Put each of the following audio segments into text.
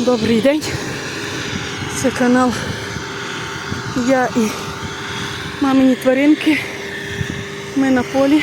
Добрий день. Це канал Я і мамині тваринки. Ми на полі.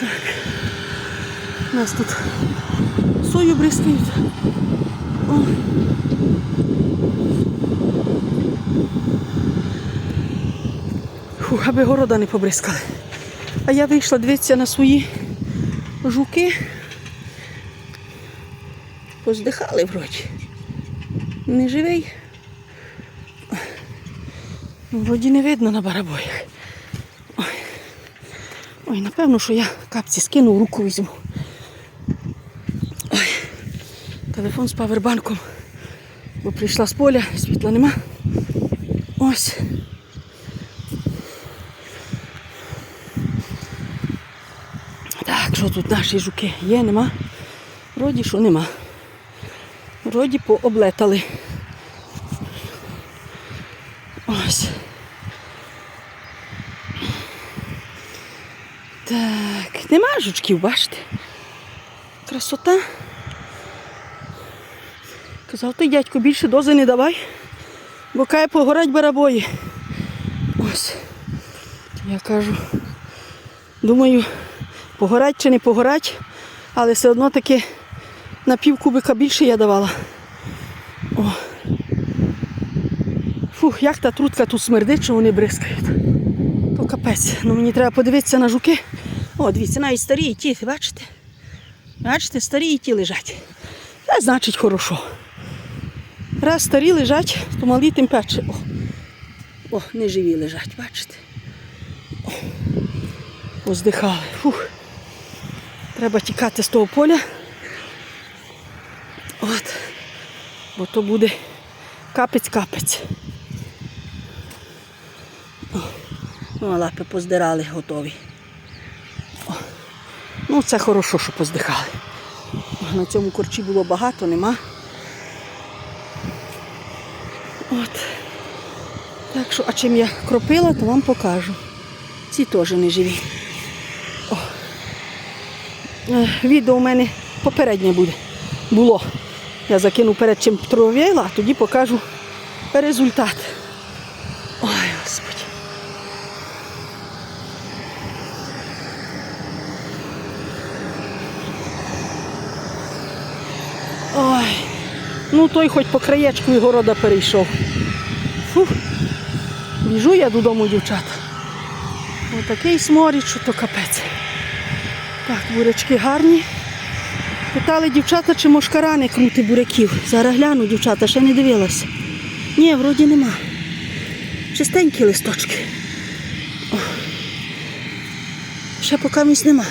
Так. У нас тут сою бризкають. О. Фух, аби города не побризкали. А я вийшла дивитися на свої жуки. Поздихали вроді. Не живий. Ну, Вроді не видно на барабоях. Ой. Ой, напевно, що я капці скину, руку візьму. Ой. Телефон з павербанком. Бо прийшла з поля, світла нема. Ось. Так, що тут наші жуки? Є, нема? Вроді що нема. Вроді пооблетали. Ось. Так, нема жучків, бачите? Красота. Казав, ти дядько, більше дози не давай, бо кає погорать барабої. Ось. Я кажу, думаю, погорать чи не погорать, але все одно таки на пів кубика більше я давала. О. Фух, як та трутка тут смердить, що вони бризкають. То капець. Ну мені треба подивитися на жуки. О, дивіться, навіть старі і ті, бачите? Бачите, старі і ті лежать. Це значить хорошо. Раз старі лежать, то малі тим пече. О, О не живі лежать, бачите? О, поздихали. Фух. Треба тікати з того поля. От. Бо то буде капець-капець. Ну, лапи поздирали, готові. О. Ну, це хорошо, що поздихали. На цьому корчі було багато, нема. От. Так що, а чим я кропила, то вам покажу. Ці теж не живі. О. Е, Відео у мене попереднє буде. Було. Я закину перед чим тров'яла, а тоді покажу результат. Ой, Господи. Ой. Ну той хоч по краєчку і города перейшов. Фух. Біжу я додому, дівчата. Отакий сморід, що то капець. Так, бурячки гарні. Питали дівчата, чи мошкара не крути буряків. Зараз гляну, дівчата, ще не дивилася. Ні, вроді нема. Чистенькі листочки. О. Ще поки місць нема.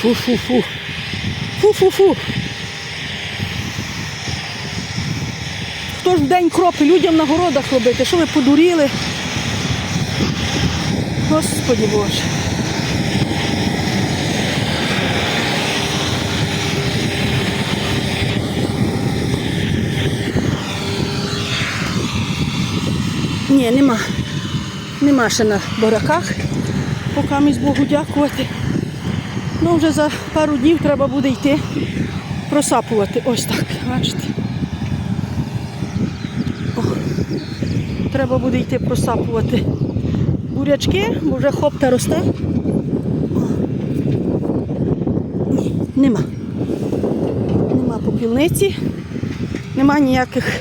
Фу-фу-фу. Фу-фу-фу. Хто ж в день кропи людям на городах робити? Що ви подуріли? Господи Боже. Ні, нема. Нема ще на бараках. Поки місь Богу дякувати. Ну, вже за пару днів треба буде йти просапувати. Ось так, бачите. О. Треба буде йти просапувати бурячки, бо вже хопта росте. Ні, нема. Нема попільниці, нема ніяких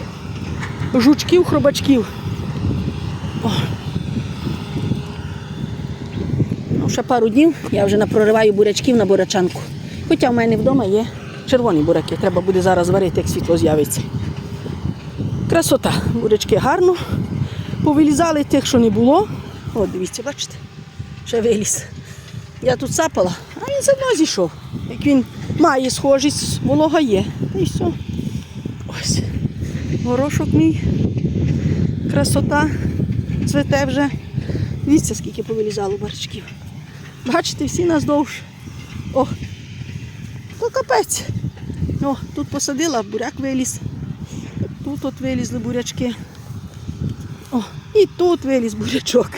жучків, хробачків. О. Ну, ще пару днів я вже напрориваю бурячків на бурячанку. Хоча в мене вдома є червоні буряки. Треба буде зараз варити, як світло з'явиться. Красота. Бурячки гарно. Повилізали тих, що не було. От, дивіться, бачите? Ще виліз. Я тут сапала, а він за мною зійшов. Як він має схожість, волога є. І все. Ось. Горошок мій. Красота. Цвете вже. Дивіться, скільки повилізало барачків. Бачите, всі наздовж. О, то капець. О, тут посадила, буряк виліз. Тут от вилізли бурячки. О, і тут виліз бурячок.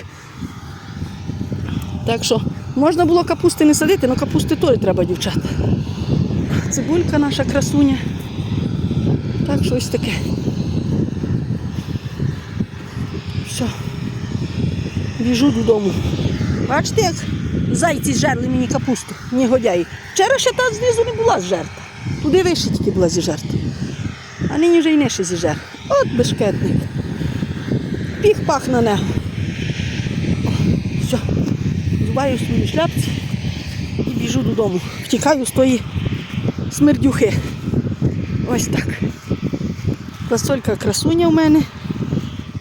Так що можна було капусти не садити, але капусти теж треба, дівчата. Цибулька наша красуня. Так, щось таке. Все. Біжу додому. Бачите, як зайці зжерли мені капусту, негодяї. Вчора ще та знизу не була зжерта. Туди вище тільки була зіжерта. А нині вже й нижче зіжер. От бешкетник. Піх-пах на нього. Все. Зубаю свої шляпці і біжу додому. Втікаю з тої смердюхи. Ось так. Квасолька красуня в мене.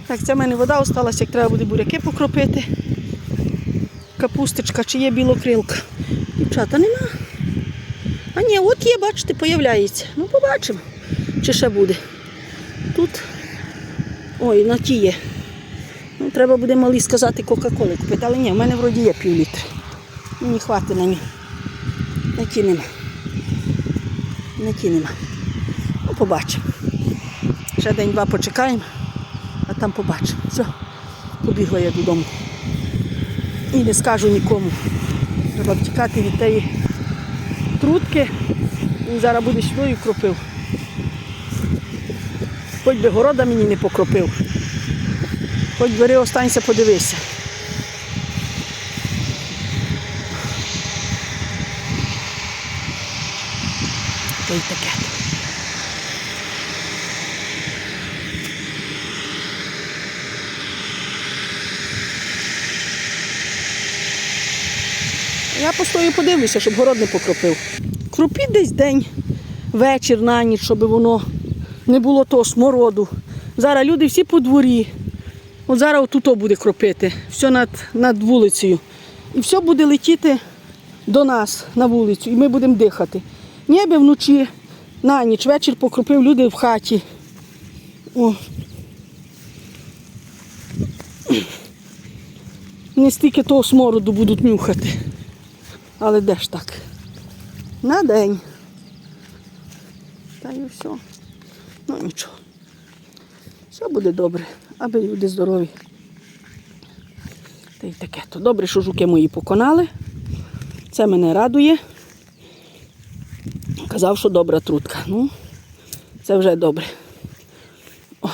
Так, це в мене вода осталась, як треба буде буряки покропити. Капусточка, чи є білокрилка. Дівчата нема. А ні, от є, бачите, появляється. Ну, побачимо, чи ще буде. Тут. Ой, на ті є. Ну, треба буде малі сказати Кока-Коли купити. Але ні, в мене вроді є пів літра. Мені хватить на нього. На ті нема. На ті нема. Ну, побачимо. Ще день-два почекаємо, а там побачимо. Все, побігла я додому. І не скажу нікому. Треба втікати від тієї трутки. Він зараз буде сюди кропив. Хоч би города мені не покропив. Хоч бери, останься, подивися. Та й таке. Я постою подивлюся, щоб город не покропив. Кропіть десь день, вечір на ніч, щоб воно не було того смороду. Зараз люди всі по дворі. От зараз отут буде кропити, все над, над вулицею. І все буде летіти до нас на вулицю, і ми будемо дихати. Ніби вночі, на ніч, вечір покропив люди в хаті. О. Не стільки того смороду будуть нюхати. Але де ж так? На день. Та й все. Ну нічого. Все буде добре, аби люди здорові. Та й таке. То добре, що жуки мої поконали. Це мене радує. Казав, що добра трутка. Ну, це вже добре. О.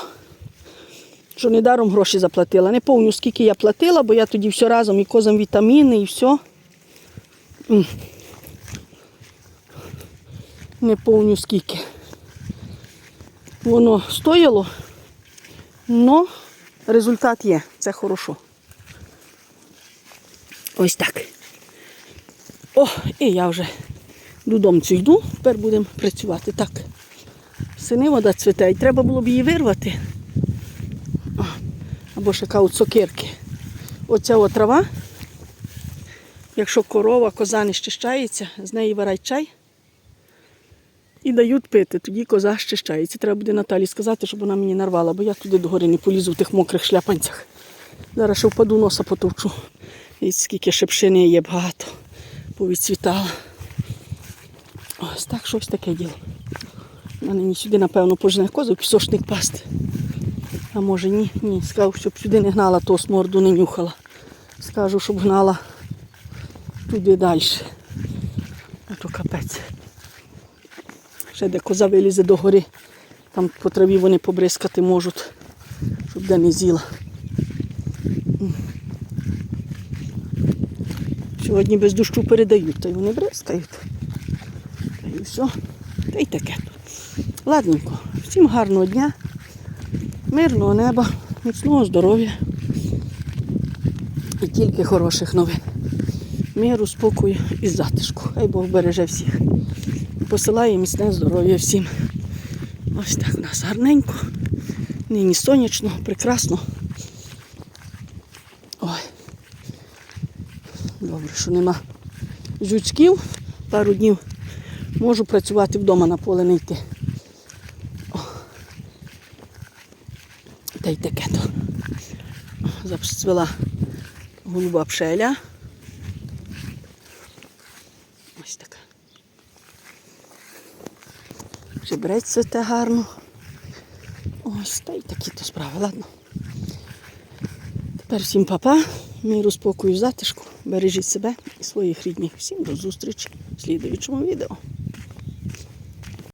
Що недаром гроші заплатила. Не пам'ятаю, скільки я платила, бо я тоді все разом і козам вітаміни, і все. Не пам'ятаю скільки. Воно стояло, але результат є. Це хорошо. Ось так. О, і я вже додомуці йду, тепер будемо працювати. Так. Сини вода цвіте, і треба було б її вирвати. Або ще кажуть цукерки. Оця от трава. Якщо корова, коза не щищається, з неї варять чай і дають пити, тоді коза щищається. Треба буде Наталі сказати, щоб вона мені нарвала, бо я туди догори не полізу в тих мокрих шляпанцях. Зараз ще впаду носа потовчу. І скільки шепшини є багато. Повідцвітала. Ось так щось таке діло. Вона мені сюди, напевно, пожене козу, пісочник пасти. А може ні, ні. Сказав, щоб сюди не гнала, то сморду не нюхала. Скажу, щоб гнала туди далі. А то капець. Ще де коза вилізе до гори, там по траві вони побризкати можуть, щоб де не з'їла. Сьогодні без дощу передають, та й вони бризкають. Та й все. Та й таке. Ладненько. Всім гарного дня, мирного неба, міцного здоров'я і тільки хороших новин. Миру, спокою і затишку. Хай Бог береже всіх. Посилає міцне здоров'я всім. Ось так у нас гарненько. Нині сонячно, прекрасно. Ой. Добре, що нема жучків. Пару днів можу працювати вдома на поле не йти. О. Та й таке то. Зацвела голуба пшеля. Ось така. Чебрець цвіте гарно. Ось, та й такі то справи, ладно. Тепер всім папа, міру спокою, затишку. Бережіть себе і своїх рідних. Всім до зустрічі в слідуючому відео.